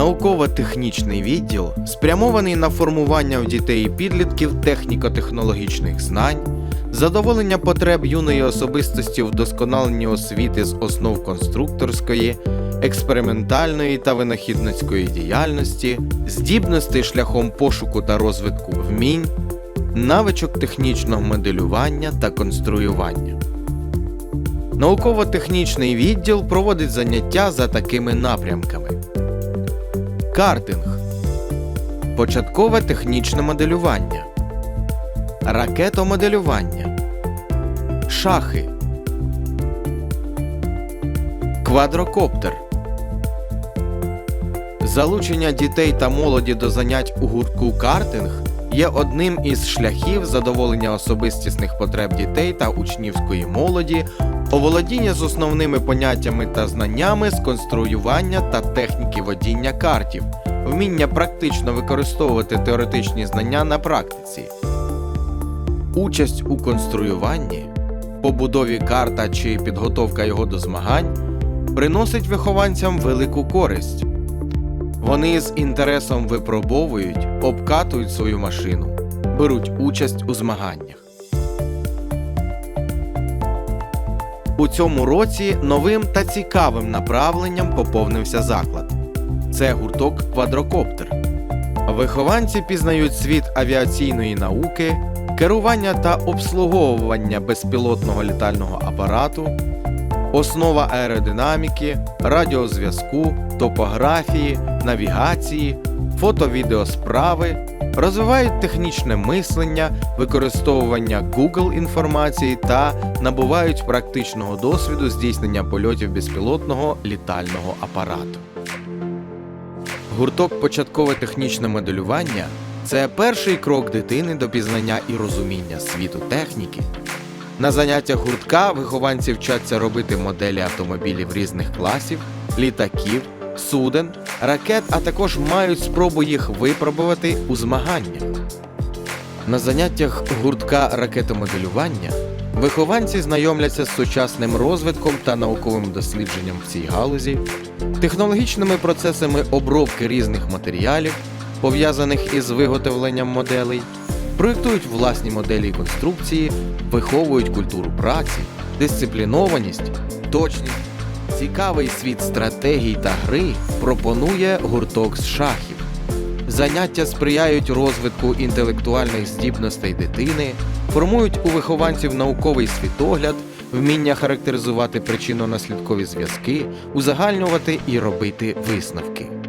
Науково-технічний відділ спрямований на формування в дітей і підлітків техніко-технологічних знань, задоволення потреб юної особистості в вдосконаленні освіти з основ конструкторської, експериментальної та винахідницької діяльності, здібностей шляхом пошуку та розвитку вмінь, навичок технічного моделювання та конструювання. Науково-технічний відділ проводить заняття за такими напрямками: картинг, початкове технічне моделювання, ракетомоделювання, шахи, квадрокоптер. Залучення дітей та молоді до занять у гуртку картинг є одним із шляхів задоволення особистісних потреб дітей та учнівської молоді, оволодіння з основними поняттями та знаннями з конструювання та техніки водіння картів, вміння практично використовувати теоретичні знання на практиці. Участь у конструюванні, побудові карта чи підготовка його до змагань приносить вихованцям велику користь. Вони з інтересом випробовують, обкатують свою машину, беруть участь у змаганнях. У цьому році новим та цікавим направленням поповнився заклад. Це гурток квадрокоптер. Вихованці пізнають світ авіаційної науки, керування та обслуговування безпілотного літального апарату, основа аеродинаміки, радіозв'язку, топографії, навігації, фото-відеосправи, розвивають технічне мислення, використовування Google інформації та набувають практичного досвіду здійснення польотів безпілотного літального апарату. Гурток початкове технічне моделювання це перший крок дитини до пізнання і розуміння світу техніки. На заняттях гуртка вихованці вчаться робити моделі автомобілів різних класів, літаків, суден, ракет, а також мають спробу їх випробувати у змаганнях. На заняттях гуртка ракетомоделювання вихованці знайомляться з сучасним розвитком та науковим дослідженням в цій галузі, технологічними процесами обробки різних матеріалів, пов'язаних із виготовленням моделей, проєктують власні моделі і конструкції, виховують культуру праці, дисциплінованість, точність. Цікавий світ стратегій та гри пропонує гурток з шахів. Заняття сприяють розвитку інтелектуальних здібностей дитини, формують у вихованців науковий світогляд, вміння характеризувати причинно-наслідкові зв'язки, узагальнювати і робити висновки.